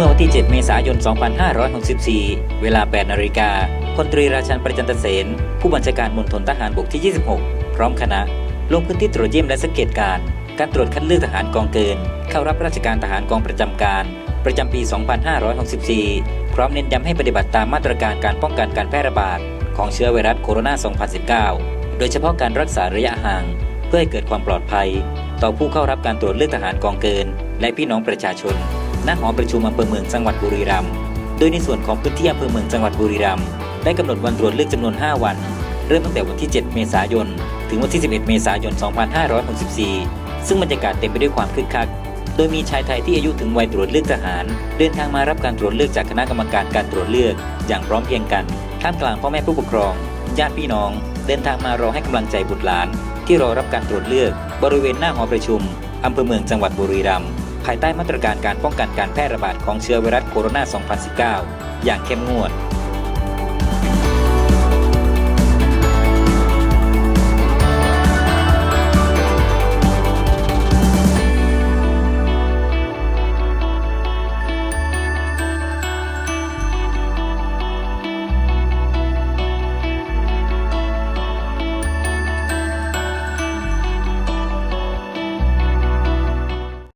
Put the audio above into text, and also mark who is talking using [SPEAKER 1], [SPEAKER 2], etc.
[SPEAKER 1] มื่อวันที่ 7 เมษายน 2564 เวลา 8 นาฬิกาพลตรีราชันประจันตเสน ผู้บัญชาการมณฑลทหารบกที่ 26 พร้อมคณะ ลงพื้นที่ตรวจเยี่ยมและสังเกตการ การตรวจคัดเลือกทหารกองเกิน เข้ารับราชการทหารกองประจำการ ประจำปี 2564 พร้อมเน้นย้ำให้ปฏิบัติตามมาตรการการป้องกันการแพร่ระบาด ของเชื้อไวรัสโคโรนา 2019 โดยเฉพาะการรักษาระยะห่าง เพื่อให้เกิดความปลอดภัย ต่อผู้เข้ารับการตรวจเลือกทหารกองเกิน และพี่น้องประชาชน ณหอประชุมอำเภอเมืองจังหวัดบุรีรัมย์ โดยในส่วนของพื้นที่อำเภอเมืองจังหวัดบุรีรัมย์ได้กำหนดวันตรวจเลือกจำนวน 5 วัน เริ่มตั้งแต่วันที่ 7 เมษายน ถึงวันที่ 11 เมษายน 2564 ซึ่งบรรยากาศเต็มไปด้วยความคึกคัก โดยมีชายไทยที่อายุถึงวัยตรวจเลือกทหาร เดินทางมารับการตรวจเลือกจากคณะกรรมการการตรวจเลือก อย่างพร้อมเพรียงกัน ท่ามกลางพ่อแม่ผู้ปกครอง ญาติพี่น้อง เดินทางมารอให้กำลังใจบุตรหลาน ที่รอรับการตรวจเลือก บริเวณหน้าหอประชุมอำเภอเมืองจังหวัดบุรีรัมย์ ภายใต้มาตรการการป้องกันการแพร่ระบาดของเชื้อไวรัสโคโรนา 2019 อย่างเข้มงวด